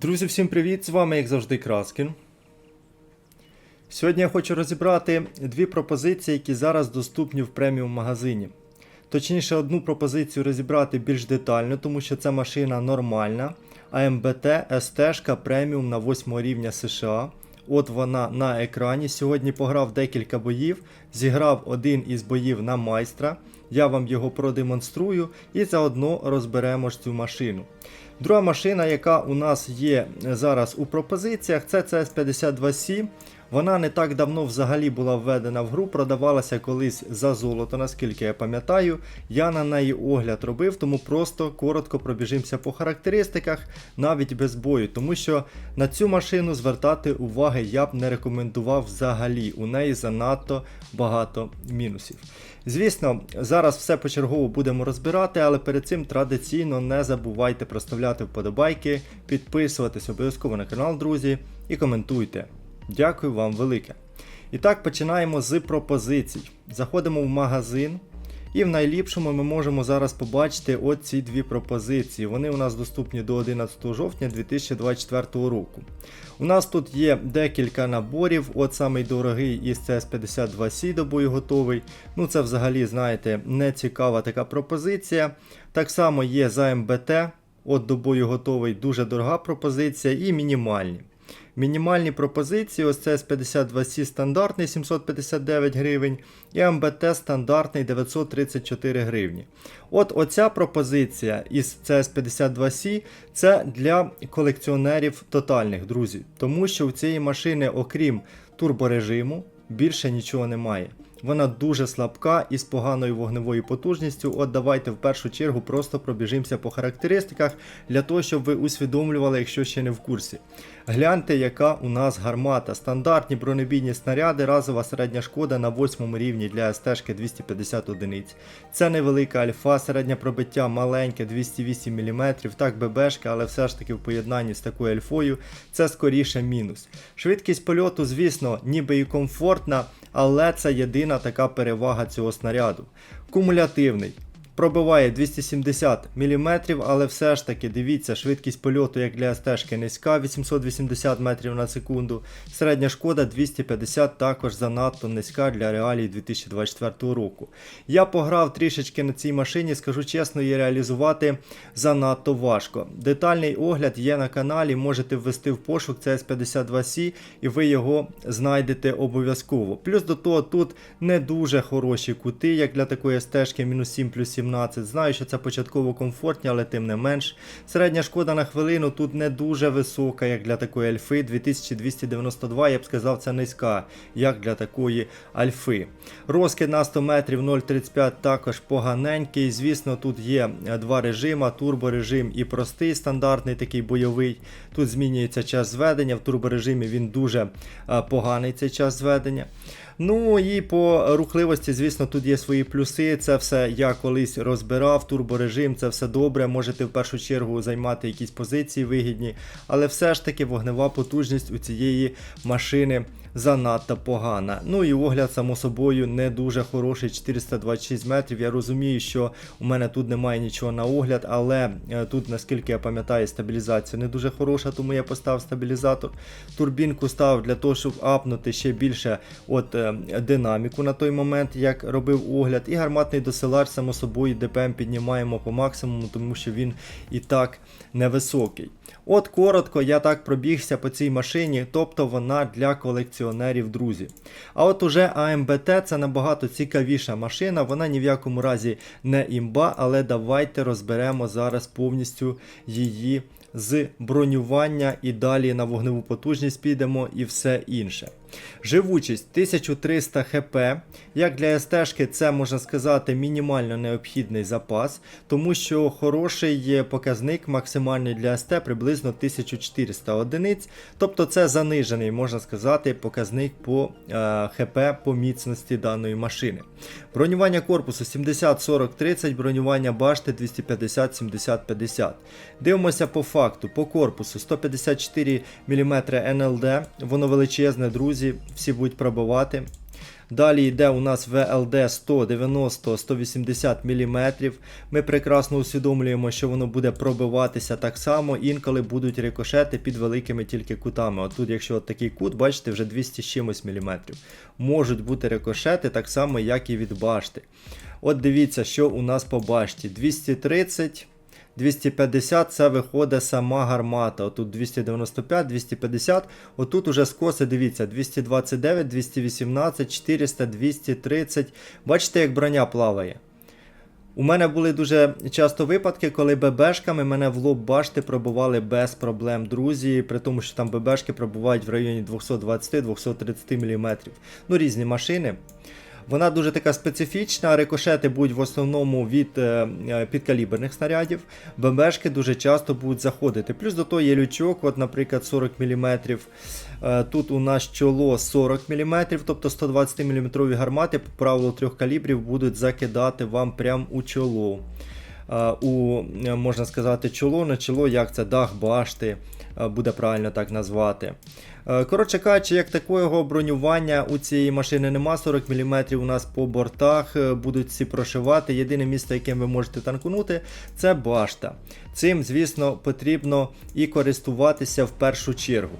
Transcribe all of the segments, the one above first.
Друзі, всім привіт! З вами, як завжди, Краскін. Сьогодні я хочу розібрати дві пропозиції, які зараз доступні в преміум магазині. Точніше, одну пропозицію розібрати більш детально, тому що це машина нормальна. АМБТ СТ преміум на 8 рівня США. От вона на екрані. Сьогодні пограв декілька боїв, зіграв один із боїв на майстра. Я вам його продемонструю і заодно розберемо ж цю машину. Друга машина, яка у нас є зараз у пропозиціях, це CS52C. Вона не так давно взагалі була введена в гру, продавалася колись за золото, наскільки я пам'ятаю. Я на неї огляд робив, тому просто коротко пробіжимося по характеристиках, навіть без бою, тому що на цю машину звертати уваги я б не рекомендував взагалі. У неї занадто багато мінусів. Звісно, зараз все почергово будемо розбирати, але перед цим традиційно не забувайте проставляти вподобайки, підписуватись обов'язково на канал, друзі, і коментуйте. Дякую вам велике. І так, починаємо з пропозицій. Заходимо в магазин. І в найліпшому ми можемо зараз побачити оці дві пропозиції. Вони у нас доступні до 11 жовтня 2024 року. У нас тут є декілька наборів. От самий дорогий із CS52C до бою готовий. Ну це взагалі, знаєте, не цікава така пропозиція. Так само є за МБТ. От до бою готовий дуже дорога пропозиція і мінімальні. Мінімальні пропозиції, ось це 52C стандартний 759 гривень і МБТ стандартний 934 гривні. От оця пропозиція із CS52C це для колекціонерів тотальних, друзі. Тому що у цієї машини, окрім турборежиму, більше нічого немає. Вона дуже слабка і з поганою вогневою потужністю. От давайте в першу чергу просто пробіжимося по характеристиках для того, щоб ви усвідомлювали, якщо ще не в курсі. Гляньте, яка у нас гармата. Стандартні бронебійні снаряди, разова середня шкода на 8 рівні для СТ 250 одиниць. Це невелика альфа, середнє пробиття маленьке 208 мм, так ББшка, але все ж таки в поєднанні з такою альфою це скоріше мінус. Швидкість польоту, звісно, ніби і комфортна, але це єдина така перевага цього снаряду. Кумулятивний. Пробиває 270 мм, але все ж таки дивіться, швидкість польоту, як для СТ низька, 880 метрів на секунду. Середня шкода 250 також занадто низька для реалій 2024 року. Я пограв трішечки на цій машині, скажу чесно, її реалізувати занадто важко. Детальний огляд є на каналі, можете ввести в пошук CS52C і ви його знайдете обов'язково. Плюс до того, тут не дуже хороші кути, як для такої СТ мінус 7 плюс 17. Знаю, що це початково комфортні, але тим не менш. Середня шкода на хвилину тут не дуже висока, як для такої альфи. 2292, я б сказав, це низька, як для такої альфи. Розкид на 100 метрів 0,35 також поганенький. Звісно, тут є два режима: турборежим і простий, стандартний такий бойовий. Тут змінюється час зведення. В турборежимі він дуже поганий цей час зведення. Ну і по рухливості, звісно, тут є свої плюси. Це все я колись розбирав, турборежим, це все добре. Можете в першу чергу займати якісь позиції вигідні, але все ж таки вогнева потужність у цієї машини. Занадто погана. Ну і огляд, само собою, не дуже хороший. 426 метрів. Я розумію, що у мене тут немає нічого на огляд, але е, тут, наскільки я пам'ятаю, стабілізація не дуже хороша, тому я поставив стабілізатор. Турбінку ставив для того, щоб апнути ще більше от е, динаміку на той момент, як робив огляд. І гарматний досилач, само собою, ДПМ піднімаємо по максимуму, тому що він і так невисокий. От коротко, я так пробігся по цій машині, тобто вона для колекціонерів, друзі. А от уже АМБТ це набагато цікавіша машина, вона ні в якому разі не імба, але давайте розберемо зараз повністю її з бронювання і далі на вогневу потужність підемо і все інше. Живучість 1300 хп. Як для СТ, це можна сказати мінімально необхідний запас, тому що хороший показник максимальний для СТ приблизно 1400 одиниць. Тобто це занижений, можна сказати, показник по е, ХП по міцності даної машини. Бронювання корпусу 70-40-30, бронювання башти 250-70-50. Дивимося по факту, по корпусу 154 мм НЛД, воно величезне, друзі, всі будуть пробивати. Далі йде у нас ВЛД 190-180 мм. Ми прекрасно усвідомлюємо, що воно буде пробиватися так само, інколи будуть рикошети під великими тільки кутами. От тут, якщо от такий кут, бачите, вже 200 з чимось мм. Можуть бути рикошети так само, як і від башти. От дивіться, що у нас по башті. 230. 250 це виходить сама гармата. Отут 295, 250. Отут уже скоси, дивіться, 229, 218, 400, 230. Бачите, як броня плаває. У мене були дуже часто випадки, коли ББшками мене в лоб башти пробували без проблем, друзі, при тому, що там ББшки пробувають в районі 220-230 мм. Ну, різні машини. Вона дуже така специфічна, рикошети будуть в основному від е, е, підкаліберних снарядів. БМшки дуже часто будуть заходити. Плюс до того є лючок, от, наприклад, 40 мм. Е, тут у нас чоло 40 мм, тобто 120 мм гармати по правилу трьох калібрів будуть закидати вам прямо у чоло. У, можна сказати, чоло на чоло, як це дах башти, буде правильно так назвати. Е, Коротше кажучи, як такого бронювання у цієї машини нема, 40 мм у нас по бортах е, будуть всі прошивати. Єдине місце, яким ви можете танкунути, це башта. Цим, звісно, потрібно і користуватися в першу чергу.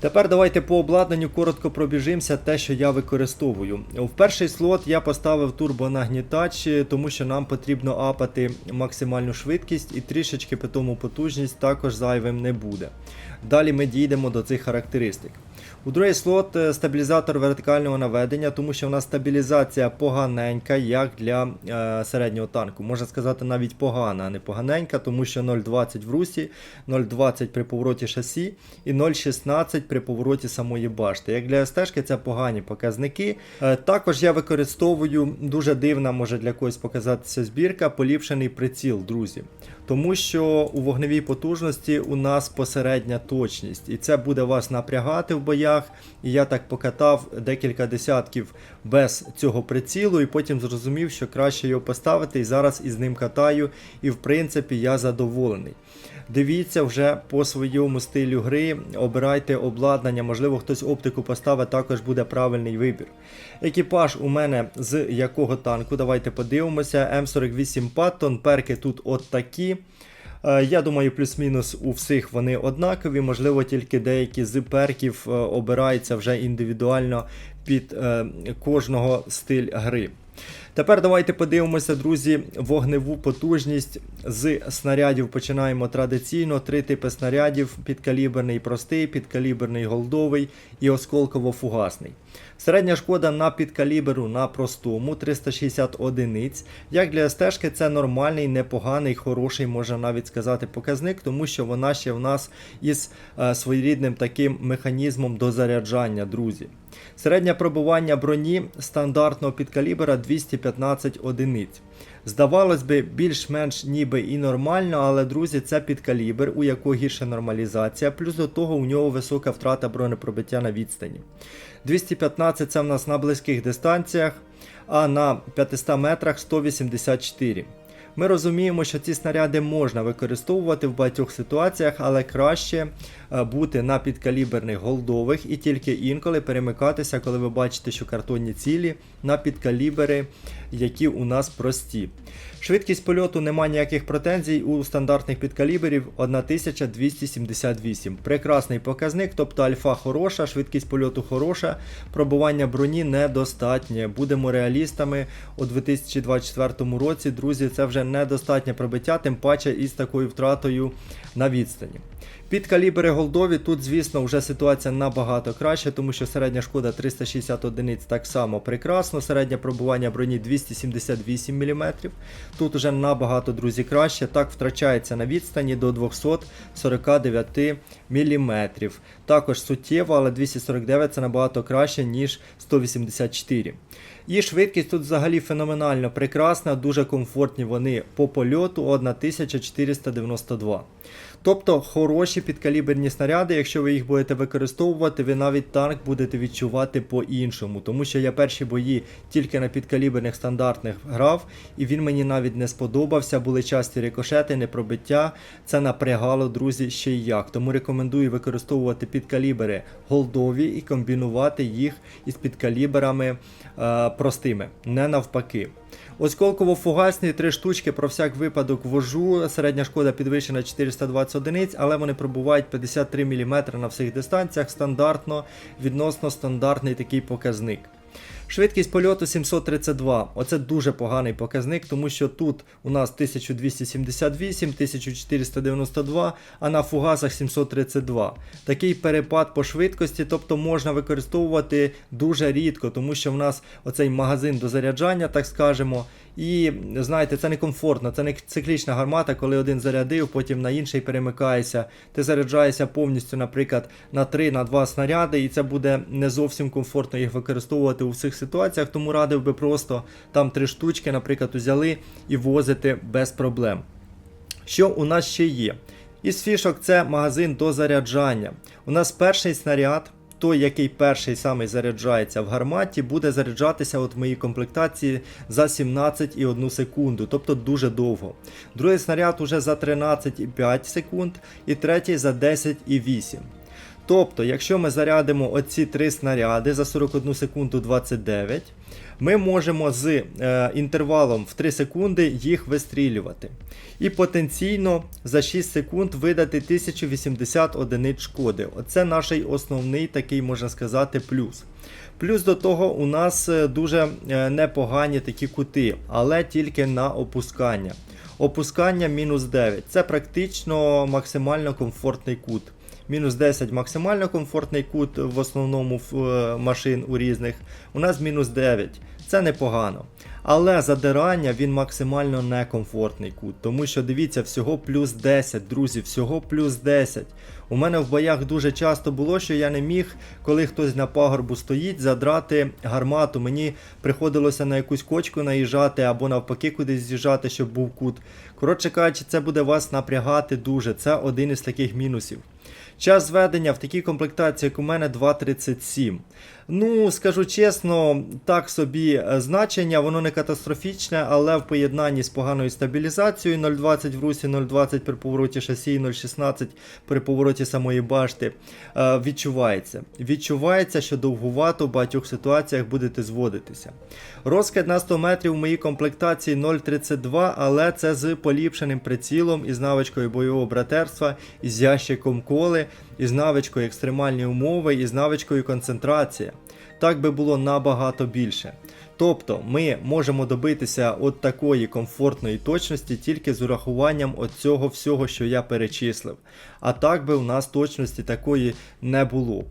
Тепер давайте по обладнанню коротко пробіжимося те, що я використовую. В перший слот я поставив турбонагнітач, тому що нам потрібно апати максимальну швидкість і трішечки питому потужність також зайвим не буде. Далі ми дійдемо до цих характеристик. У другий слот е, стабілізатор вертикального наведення, тому що в нас стабілізація поганенька, як для е, середнього танку. Можна сказати, навіть погана, а не поганенька, тому що 0,20 в русі, 0,20 при повороті шасі і 0,16 при повороті самої башти. Як для СТ це погані показники. Е, також я використовую дуже дивна, може для когось показатися збірка, поліпшений приціл, друзі. Тому що у вогневій потужності у нас посередня точність, і це буде вас напрягати в боях. І я так покатав декілька десятків без цього прицілу, і потім зрозумів, що краще його поставити. І зараз із ним катаю, і в принципі я задоволений. Дивіться вже по своєму стилю гри, обирайте обладнання, можливо, хтось оптику поставить, також буде правильний вибір. Екіпаж у мене з якого танку? Давайте подивимося. М48 Паттон, перки тут от такі. Е, Я думаю, плюс-мінус у всіх вони однакові, можливо, тільки деякі з перків е, обираються вже індивідуально під е, кожного стиль гри. Тепер давайте подивимося, друзі, вогневу потужність з снарядів. Починаємо традиційно. Три типи снарядів: підкаліберний простий, підкаліберний голдовий і осколково-фугасний. Середня шкода на підкаліберу на простому 360 одиниць. Як для СТ це нормальний, непоганий, хороший, можна навіть сказати, показник, тому що вона ще в нас із е, своєрідним таким механізмом дозаряджання, друзі. Середнє пробування броні стандартного підкалібера 215 одиниць. Здавалось би, більш-менш ніби і нормально, але, друзі, це підкалібр, у якого гірша нормалізація, плюс до того у нього висока втрата бронепробиття на відстані. 215 це в нас на близьких дистанціях, а на 500 метрах 184. Ми розуміємо, що ці снаряди можна використовувати в багатьох ситуаціях, але краще е, бути на підкаліберних голдових і тільки інколи перемикатися, коли ви бачите, що картонні цілі на підкалібери, які у нас прості. Швидкість польоту немає ніяких претензій у стандартних підкаліберів 1278. Прекрасний показник, тобто альфа хороша, швидкість польоту хороша, пробування броні недостатнє. Будемо реалістами у 2024 році, друзі, це вже недостатнє пробиття, тим паче із такою втратою на відстані. Під калібри голдові тут, звісно, вже ситуація набагато краще, тому що середня шкода 360 одиниць так само прекрасно, середнє пробування броні 278 мм. Тут вже набагато, друзі, краще. Так втрачається на відстані до 249 мм. Також суттєво, але 249 це набагато краще, ніж 184. І швидкість тут взагалі феноменально прекрасна, дуже комфортні вони по польоту 1492. Тобто хороші підкаліберні снаряди, якщо ви їх будете використовувати, ви навіть танк будете відчувати по-іншому. Тому що я перші бої тільки на підкаліберних стандартних грав, і він мені навіть не сподобався. Були часті рикошети, непробиття. Це напрягало, друзі, ще й як. Тому рекомендую використовувати підкалібери голдові і комбінувати їх із підкаліберами е, простими, не навпаки. Осколково-фугасні три штучки про всяк випадок вожу. Середня шкода підвищена 420 одиниць, але вони пробувають 53 мм на всіх дистанціях. Стандартно, відносно стандартний такий показник. Швидкість польоту 732. Оце дуже поганий показник, тому що тут у нас 1278, 1492, а на фугасах 732. Такий перепад по швидкості, тобто можна використовувати дуже рідко, тому що в нас оцей магазин до заряджання, так скажемо. І знаєте, це не комфортно, це не циклічна гармата, коли один зарядив, потім на інший перемикаєшся. Ти заряджаєшся повністю, наприклад, на 3 на 2 снаряди, і це буде не зовсім комфортно їх використовувати у всіх ситуаціях, тому радив би просто там три штучки, наприклад, взяли і возити без проблем. Що у нас ще є? Із фішок це магазин до заряджання. У нас перший снаряд той, який перший саме заряджається в гарматі, буде заряджатися от в моїй комплектації за 17,1 секунду, тобто дуже довго. Другий снаряд уже за 13,5 секунд, і третій за 10,8. Тобто, якщо ми зарядимо оці три снаряди за 41 секунду 29, ми можемо з е, інтервалом в 3 секунди їх вистрілювати. І потенційно за 6 секунд видати 1080 одиниць шкоди. Оце наш основний такий, можна сказати, плюс. Плюс до того у нас е, дуже е, непогані такі кути, але тільки на опускання. Опускання мінус 9. Це практично максимально комфортний кут. Мінус 10 максимально комфортний кут в основному в е, машин у різних. У нас мінус 9. Це непогано. Але задирання він максимально некомфортний кут. Тому що дивіться, всього плюс 10, друзі, всього плюс 10. У мене в боях дуже часто було, що я не міг, коли хтось на пагорбу стоїть, задрати гармату. Мені приходилося на якусь кочку наїжджати або навпаки кудись з'їжджати, щоб був кут. Коротше кажучи, це буде вас напрягати дуже. Це один із таких мінусів. Час зведення в такій комплектації, як у мене 2.37. Ну, скажу чесно, так собі е, значення, воно не катастрофічне, але в поєднанні з поганою стабілізацією 0.20 в русі, 0.20 при повороті шасі, 0.16 при повороті самої башти е, відчувається. Відчувається, що довгувато в багатьох ситуаціях будете зводитися. Розкид на 100 метрів у моїй комплектації 0.32, але це з поліпшеним прицілом із навичкою бойового братерства, із ящиком коли, із навичкою екстремальні умови, із навичкою концентрація. Так би було набагато більше. Тобто ми можемо добитися от такої комфортної точності тільки з урахуванням от цього всього, що я перечислив. А так би у нас точності такої не було.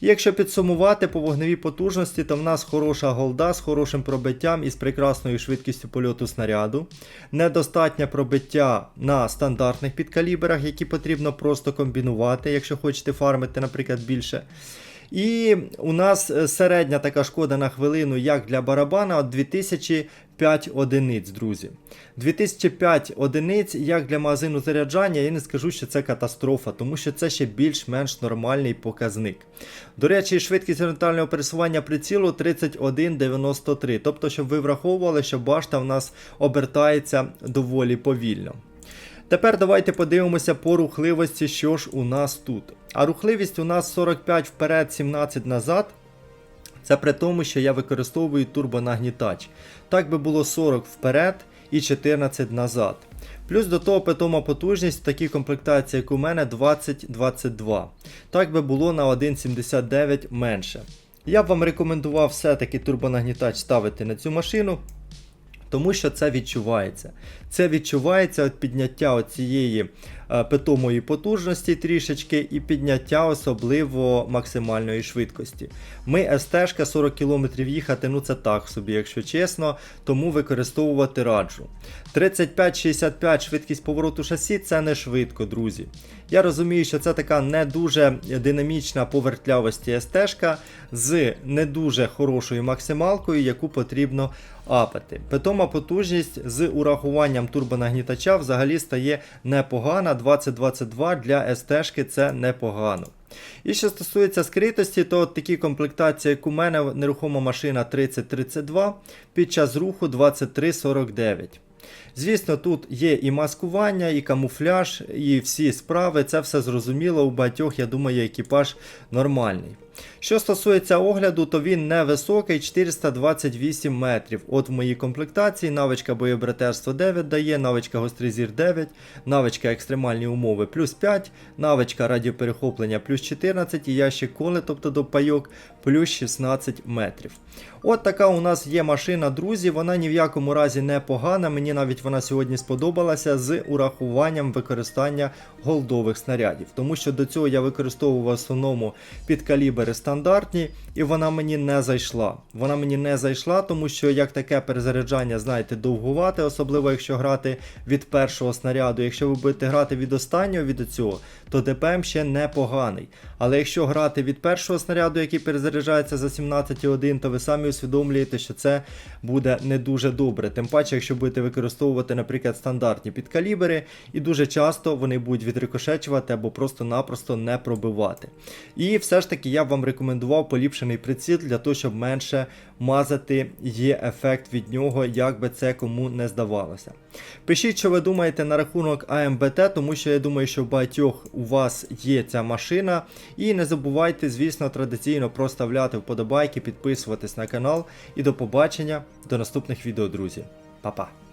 Якщо підсумувати по вогневій потужності, то в нас хороша голда з хорошим пробиттям і з прекрасною швидкістю польоту снаряду. Недостатнє пробиття на стандартних підкаліберах, які потрібно просто комбінувати, якщо хочете фармити, наприклад, більше. І у нас е, середня така шкода на хвилину, як для барабана, 2005 одиниць, друзі. 2005 одиниць, як для магазину заряджання, я не скажу, що це катастрофа, тому що це ще більш-менш нормальний показник. До речі, швидкість горизонтального пересування прицілу 31,93. Тобто, щоб ви враховували, що башта в нас обертається доволі повільно. Тепер давайте подивимося по рухливості, що ж у нас тут. А рухливість у нас 45 вперед, 17 назад. Це при тому, що я використовую турбонагнітач. Так би було 40 вперед і 14 назад. Плюс до того питома потужність в такій комплектації, як у мене, 20-22. Так би було на 1,79 менше. Я б вам рекомендував все-таки турбонагнітач ставити на цю машину. Тому що це відчувається. Це відчувається від підняття цієї е, питомої потужності трішечки і підняття особливо максимальної швидкості. Ми СТ 40 км їхати, ну це так собі, якщо чесно, тому використовувати раджу. 35-65 швидкість повороту шасі це не швидко, друзі. Я розумію, що це така не дуже динамічна по вертлявості СТ з не дуже хорошою максималкою, яку потрібно апати. Питома потужність з урахуванням турбонагнітача взагалі стає непогана. 2022 для СТ це непогано. І що стосується скритості, то от такі комплектації, як у мене, нерухома машина 3032 під час руху 2349. Звісно, тут є і маскування, і камуфляж, і всі справи. Це все зрозуміло. У багатьох, я думаю, екіпаж нормальний. Що стосується огляду, то він невисокий 428 метрів. От в моїй комплектації навичка боєбратерство 9 дає, навичка гострий зір 9, навичка екстремальні умови плюс 5, навичка радіоперехоплення плюс 14 і ящик коли, тобто до пайок, плюс 16 метрів. От така у нас є машина, друзі. Вона ні в якому разі не погана. Мені навіть вона сьогодні сподобалася з урахуванням використання голдових снарядів. Тому що до цього я використовував в основному підкалібери стандартні, і вона мені не зайшла. Вона мені не зайшла, тому що як таке перезаряджання, знаєте, довгувати, особливо якщо грати від першого снаряду. Якщо ви будете грати від останнього від цього, то ДПМ ще непоганий. Але якщо грати від першого снаряду, який перезаряджається за 17,1, то ви самі усвідомлюєте, що це буде не дуже добре. Тим паче, якщо будете використовувати, наприклад, стандартні підкалібери, і дуже часто вони будуть відрикошечувати або просто-напросто не пробивати. І все ж таки я вам рекомендував поліпшений приціл для того, щоб менше мазати, є ефект від нього, як би це кому не здавалося. Пишіть, що ви думаєте на рахунок АМБТ, тому що я думаю, що в багатьох у вас є ця машина. І не забувайте, звісно, традиційно проставляти вподобайки, підписуватись на канал. І до побачення до наступних відео, друзі. Па-па!